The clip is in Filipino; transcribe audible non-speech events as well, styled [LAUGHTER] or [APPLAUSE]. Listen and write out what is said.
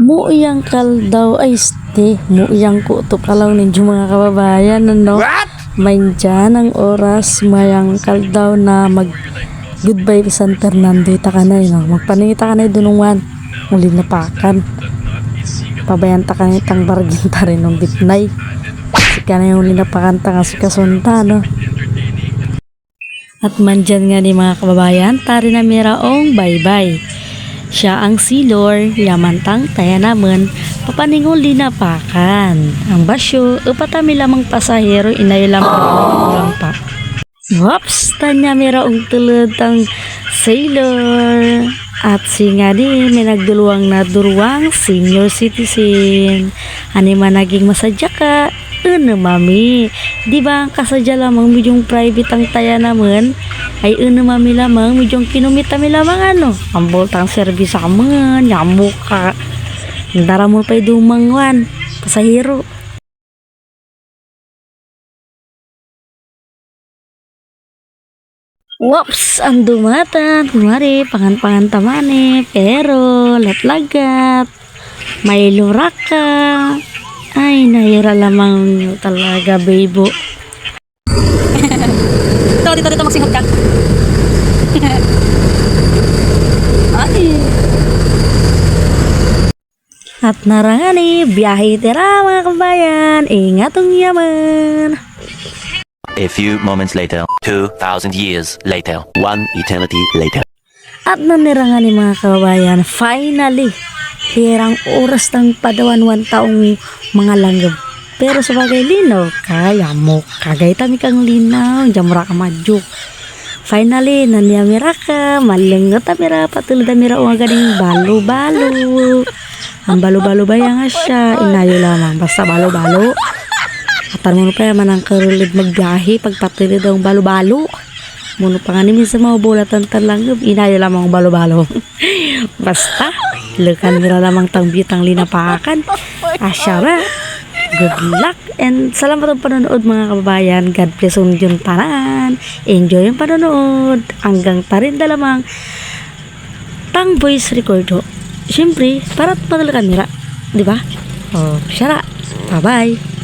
Muiyang kal daw ay ste. Muiyang ko to kalaw ninyo mga kababayan. Ano? Main dyan ang oras. Mayang kal daw na mag goodbye sa San Fernando. Ita ka na yun. Magpaningita ka na yun dunungan. Muli na pakan. Pabayanta ka na itang barginta rin ng bitnay. Kasi ka na yung linapakanta nga si kasunta, no? At mandyan nga ni mga kababayan, tari na miraong bye-bye. Siya ang silor, yamantang taya naman, papaningol linapakan. Ang basyo, upatami lamang pasahero, inayo lamang lang pa. Whoops! Tanya miraong tulad ang sailor. At si nga di, may nagduluwang na duruwang senior citizen. Ani man naging masadya ka, ano mami? Di ba ang kasadya lamang medyong private ang taya naman? Ay ano mami lamang, medyong kinumita mi lamang ano? Ang boltang service sa man, yamo ka. Nandara mo pa dumangwan, pasahero. Whoops! Ang dumatan. Kunwari, pangan-pangan tamane. Pero, latlagat. May lurak ka. Ay, nahira lamang talaga, bebo. [LAUGHS] Dito, dito, dito, magsinghot ka. [LAUGHS] Ay. At narangani, biyahe tira mga kabayan. Ingatong yaman. A few moments later, 2,000 years later, one eternity later. At nanirangani mga kababayan, finally, tirang oras ng padawan taong mga langgam. Pero sa bagay linaw, kaya mo, kagay tami kang linaw, jamura ka majuk. Finally, naniyamira ka, malingot amira, patulad amira o ganing balo-balo. Ang balo-balo ba yan siya, inayo lamang, basta balo-balo. At mo pa yaman ang karulid magbiyahe, pagpatulid ang balo-balo. Muno pa nga ni minsan mga bulatan talanggab, inayo lamang ang balo-balo. [LAUGHS] Basta, lukan nila lamang tangbitang linapakan. Asyara, good luck and salamat ang panonood mga kababayan. God bless ang yung tanan. Enjoy yung panonood. Hanggang tarinda lamang tang voice recordo. Siyempre, para madala kanila. Di ba? Oh, syara. Bye-bye.